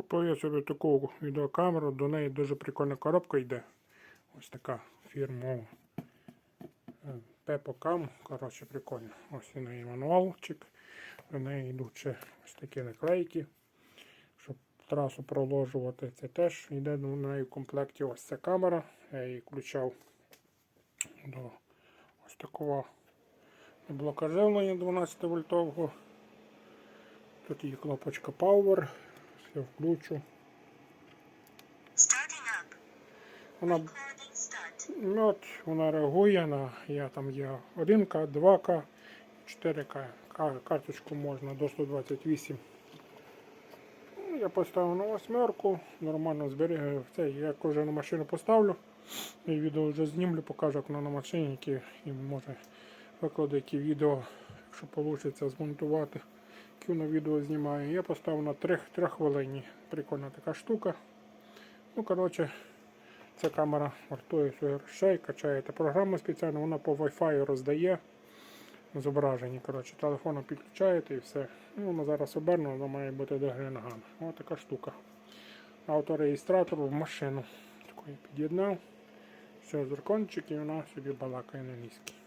Купив я собі таку відеокамеру, до неї дуже прикольна коробка йде. Ось така фірмова. Пепокам, коротше, прикольно. Ось у неї мануалчик. До неї йдуть ще ось такі наклейки. Щоб трасу проложувати. Це теж йде до неї в комплекті ось ця камера. Я її включав до ось такого блока живлення 12 вольтового. Тут є кнопочка Power. Все включу. Вона Ну, от вона реагує на я там є 1К, 2К, 4К. Карточку можна до 128. Ну, Я поставив на восьмерку, нормально зберігаю це. Я кожен на машину поставлю. І відео вже знімлю, покажу, як воно на машині, які і може викладу, які відео, якщо вийде змонтувати. На відео знімаю. Я поставив на 3, 3 хвилині. Прикольна така штука. Ну, коротше, Ця камера вартує своїх грошей, качаєте програму спеціально, вона по Wi-Fi роздає зображення. Коротше, телефоном підключаєте і все. Ну, воно зараз обернено, воно має бути до гри. Ось така штука. Автореєстратор в машину. Таку я під'єднав. Все, зеркончик і вона собі балакає на англійській.